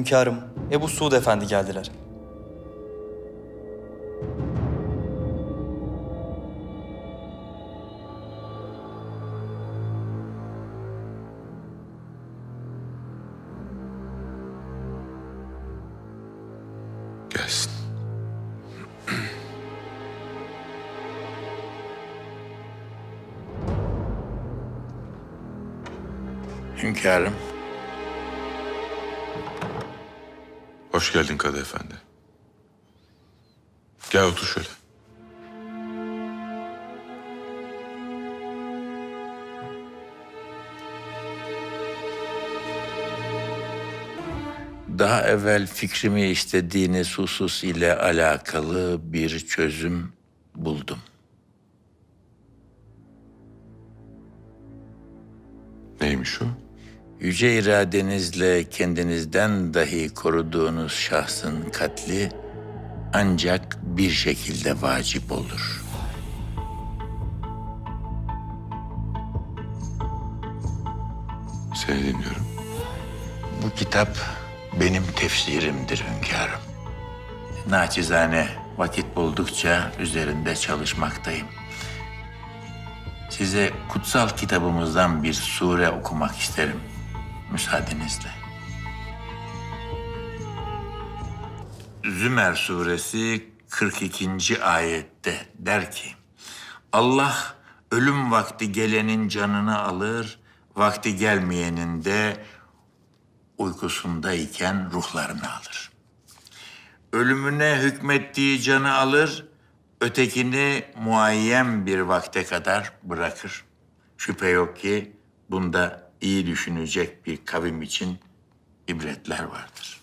Hünkârım, Ebu Suud Efendi geldiler. Gelsin. Hünkârım, Hoş geldin Kadı Efendi. Gel otur şöyle. daha evvel fikrimi istediğiniz husus ile alakalı bir çözüm buldum. Neymiş o? Yüce iradenizle kendinizden dahi koruduğunuz şahsın katli ancak bir şekilde vacip olur. Seni dinliyorum. Bu kitap benim tefsirimdir hünkârım. Naçizane vakit buldukça üzerinde çalışmaktayım. Size kutsal kitabımızdan bir sure okumak isterim müsaadenizle. Zümer suresi 42. ayette der ki Allah ölüm vakti gelenin canını alır, vakti gelmeyenin de uykusundayken ruhlarını alır. Ölümüne hükmettiği canı alır, ötekini muayyen bir vakte kadar bırakır. Şüphe yok ki bunda iyi düşünecek bir kavim için ibretler vardır.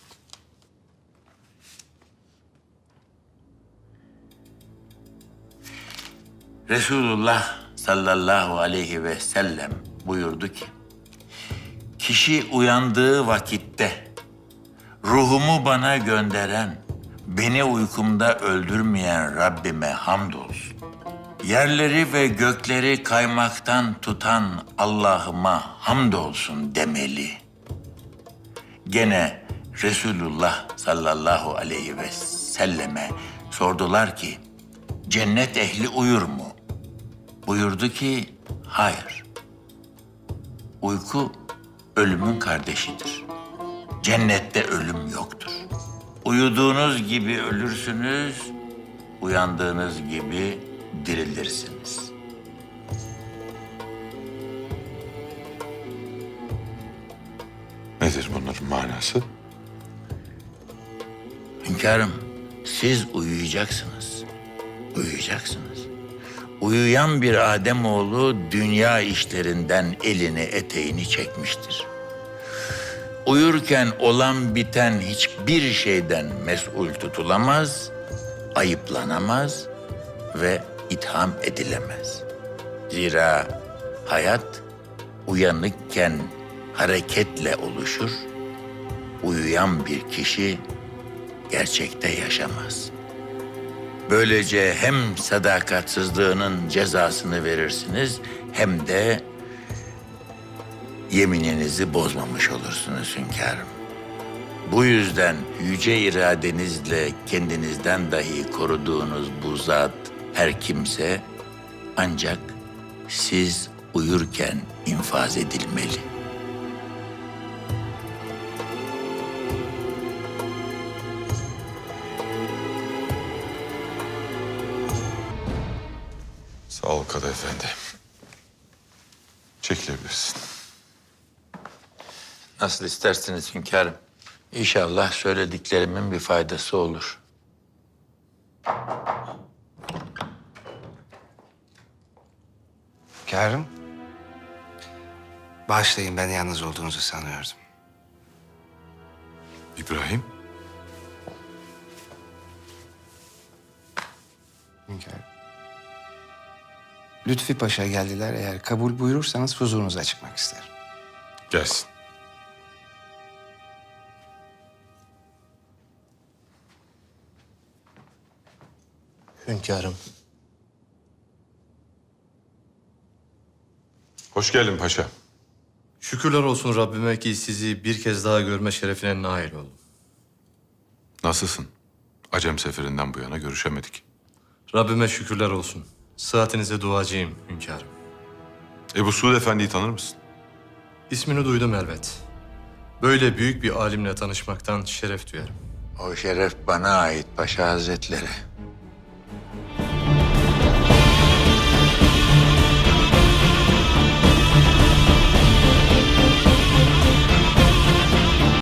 Resulullah sallallahu aleyhi ve sellem buyurdu ki, Kişi uyandığı vakitte ruhumu bana gönderen, beni uykumda öldürmeyen Rabbime hamdolsun. Yerleri ve gökleri kaymaktan tutan Allah'ıma hamdolsun demeli. Gene Resulullah sallallahu aleyhi ve selleme sordular ki, cennet ehli uyur mu? Buyurdu ki, hayır. Uyku ölümün kardeşidir. Cennette ölüm yoktur. Uyuduğunuz gibi ölürsünüz, uyandığınız gibi dirilirsiniz. Nedir bunların manası? Hünkârım, siz uyuyacaksınız. Uyuyacaksınız. Uyuyan bir Ademoğlu dünya işlerinden elini eteğini çekmiştir. Uyurken olan biten hiçbir şeyden mesul tutulamaz, ayıplanamaz ve itham edilemez. Zira hayat uyanıkken hareketle oluşur, uyuyan bir kişi gerçekte yaşamaz. Böylece hem sadakatsizliğinin cezasını verirsiniz hem de yemininizi bozmamış olursunuz hünkârım. Bu yüzden yüce iradenizle kendinizden dahi koruduğunuz bu zat her kimse ancak siz uyurken infaz edilmeli. Sağ ol Kadı Efendi. Çekilebilirsin. Nasıl isterseniz hünkârım. İnşallah söylediklerimin bir faydası olur. Hünkârım. Bağışlayın ben yalnız olduğunuzu sanıyordum. İbrahim, Hünkârım. Lütfi Paşa geldiler. Eğer kabul buyurursanız huzurunuza çıkmak isterim. gelsin. Hünkârım, Hoş geldin paşa. şükürler olsun Rabbime ki sizi bir kez daha görme şerefine nail oldum. Nasılsın? Acem seferinden bu yana görüşemedik. Rabbime şükürler olsun. Saatinize duacıyım hünkârım. Ebu Suud Efendi'yi tanır mısın? İsmini duydum elbet. Böyle büyük bir alimle tanışmaktan şeref duyarım. O şeref bana ait Paşa Hazretleri.